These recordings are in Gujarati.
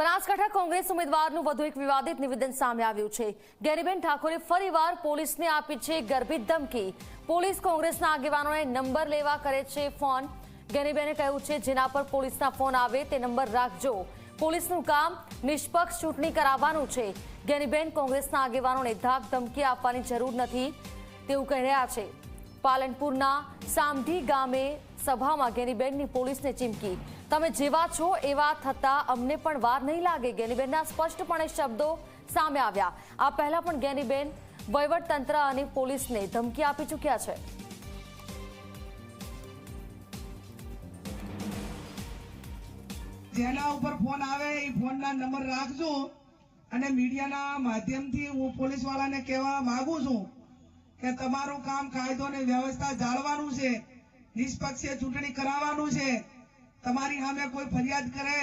બનાસકાંઠા કોંગ્રેસ ઉમેદવારનું વધુ એક વિવાદિત નિવેદન સામે આવ્યું છે. ગેરીબેન ઠાકોરે ફરીવાર પોલીસને આપી છે ગર્ભિત ધમકી. પોલીસ કોંગ્રેસના આગેવાનોને નંબર લેવા કરે છે ફોન. ગેરીબેને કહ્યું છે, જેના પર પોલીસના ફોન આવે તે નંબર રાખજો. પોલીસનું કામ નિષ્પક્ષ ચૂંટણી કરાવવાનું છે. ગેરીબેન કોંગ્રેસના આગેવાનોને ધાક ધમકી આપવાની જરૂર નથી. તેવું કહી રહ્યા છે. પાલનપુરના સામઢી ગામે સભામાં ગેનીબેનની પોલીસને ચીમકી. તમે જેવા છો એવા થતા અમને પણ વાર નહીં લાગે, ગેનીબેનના સ્પષ્ટપણે શબ્દો સામે આવ્યા. આ પહેલા પણ ગેનીબેન વહીવટતંત્ર અને પોલીસને ધમકી આપી ચૂક્યા છે. જેના ઉપર ફોન આવે, એ ફોનના નંબર રાખજો અને મીડિયાના માધ્યમથી હું પોલીસ વાળાને કહેવા માંગુ છું કે તમારું કામ કાયદો અને વ્યવસ્થા જાળવાનું છે. નિષ્પક્ષે ચૂંટણી કરાવવાનું છે. તમારી સામે કોઈ ફરિયાદ કરે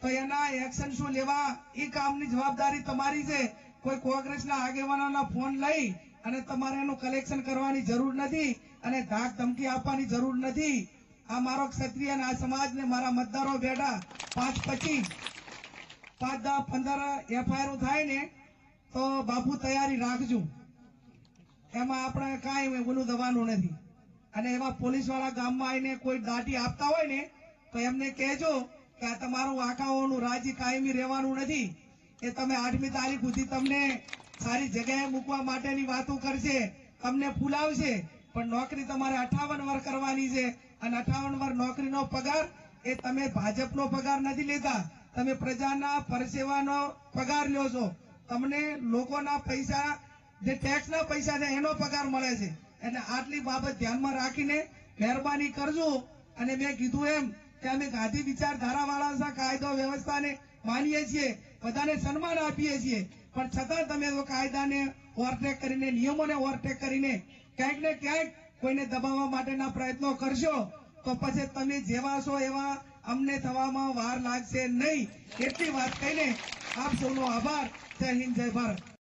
તો એના એક્શન શું લેવા? એ કામની જવાબદારી તમારી છે. કોઈ કોંગ્રેસના આગેવાનોના ફોન લઈ અને તમારે એનું કલેક્શન કરવાની જરૂર નથી અને ધાક ધમકી આપવાની જરૂર નથી. આ મારો ક્ષત્રિય આ સમાજને મારા મતદારો બેઠા પાંચ પચીસ, પાંચ દસ, પંદર એફઆઈઆર થાય ને તો બાપુ તૈયારી રાખજો. એમાં આપણે કાંઈ ઓલું દવાનું નથી. અને એવા પોલીસવાળા ગામમાં આવીને કોઈ દાટી આપતા હોય ને, તો એમને કહેજો કે આ તમારું આંખાઓનું રાજી કાયમી રહેવાનું નથી. એ તમે આઠમી તારીખ સુધી તમને સારી જગ્યાએ મૂકવા માટેની વાતો કરશે, તમને ફૂલાવશે, પણ નોકરી તમારે અઠાવન વાર કરવાની છે. અને અઠાવન વાર નોકરીનો પગાર એ તમે ભાજપનો પગાર નથી લેતા. તમે પ્રજાના પરસેવાનો પગાર લ્યો છો. તમને લોકોના પૈસા, જે ટેક્સના પૈસા છે, એનો પગાર મળે છે. એટલે આટલી બાબત ધ્યાનમાં રાખીને મહેરબાની કરજો. અને મેં કીધું એમ કે અમે ગાંધી વિચારધારા વાળા કાયદો વ્યવસ્થાને માનીએ છીએ, બધાને સન્માન આપીએ છીએ. પણ છતાં તમે કાયદાને ઓવરટેક કરીને, નિયમોને ઓવરટેક કરીને ક્યાંક ને ક્યાંક કોઈને દબાવવા માટેના પ્રયત્નો કરશો, તો પછી તમે જેવા છો એવા અમને થવામાં વાર લાગશે નહીં. એટલી વાત કહીને આપ સૌનો આભાર. જય હિન્દ, જય ભારત.